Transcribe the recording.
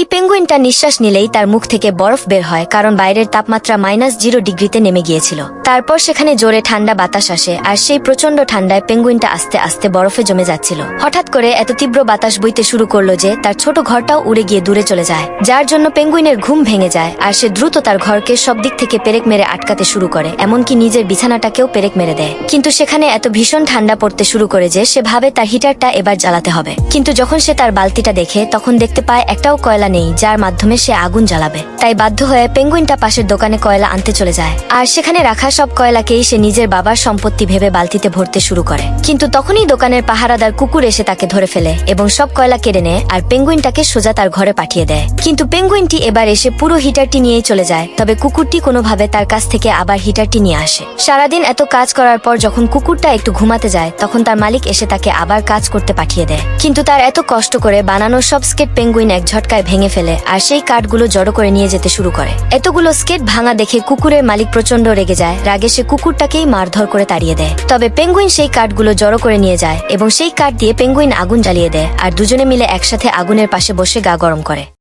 এই পেঙ্গুইনটা নিঃশ্বাস নিলেই তার মুখ থেকে বরফ বের হয়, কারণ বাইরের তাপমাত্রা মাইনাস জিরো ডিগ্রিতে নেমে গিয়েছিল। তারপর সেখানে জোরে ঠান্ডা বাতাস আসে, আর সেই প্রচণ্ড ঠান্ডায় পেঙ্গুইনটা আস্তে আস্তে বরফে জমে যাচ্ছিল। হঠাৎ করে এত তীব্র বাতাস বইতে শুরু করল যে তার ছোট ঘরটাও উড়ে গিয়ে দূরে চলে যায়, যার জন্য পেঙ্গুইনের ঘুম ভেঙে যায়, আর সে দ্রুত তার ঘরকে সব দিক থেকে পেরেক মেরে আটকাতে শুরু করে, এমনকি নিজের বিছানাটাকেও পেরেক মেরে দেয়। কিন্তু সেখানে এত ভীষণ ঠান্ডা পড়তে শুরু করে যে সে ভাবে তার হিটারটা এবার জ্বালাতে হবে। কিন্তু যখন সে তার বালতিটা দেখে, তখন দেখতে পায় একটাও কয়লা নেই, যার মাধ্যমে সে আগুন জ্বালাবে। তাই বাধ্য হয়ে পেঙ্গুইনটা পাশের দোকানে কয়লা আনতে চলে যায়। আর সেখানে রাখা সব কয়লাকেই সে নিজের বাবার সম্পত্তি ভেবে বালতিতে ভরতে শুরু করে। কিন্তু তখনই দোকানের পাহারাদার কুকুর এসে তাকে ধরে ফেলে এবং সব কয়লা কেড়ে নেয় আর পেঙ্গুইনটাকে সোজা তার ঘরে পাঠিয়ে দেয়। কিন্তু পেঙ্গুইনটি এবার এসে পুরো হিটারটি নিয়েই চলে যায়, তবে কুকুরটি কোনোভাবে তার কাছ থেকে আবার হিটারটি নিয়ে আসে। সারাদিন এত কাজ করার পর যখন কুকুরটা একটু ঘুমাতে যায়, তখন তার মালিক এসে তাকে আবার কাজ করতে পাঠিয়ে দেয়। কিন্তু তার এত কষ্ট করে বানানো সব স্কেট পেঙ্গুইন এক ঝটকায় ভেঙে ফেলে আর সেই কাঠগুলো জড়ো করে নিয়ে যেতে শুরু করে। এতগুলো স্কেট ভাঙা দেখে কুকুরের মালিক প্রচণ্ড রেগে যায়। রাগে সে কুকুরটাকেই মারধর করে তাড়িয়ে দেয়। তবে পেঙ্গুইন সেই কাঠগুলো জড়ো করে নিয়ে যায় এবং সেই কাঠ দিয়ে পেঙ্গুইন আগুন জ্বালিয়ে দেয় আর দুজনে মিলে একসাথে আগুনের পাশে বসে গা গরম করে।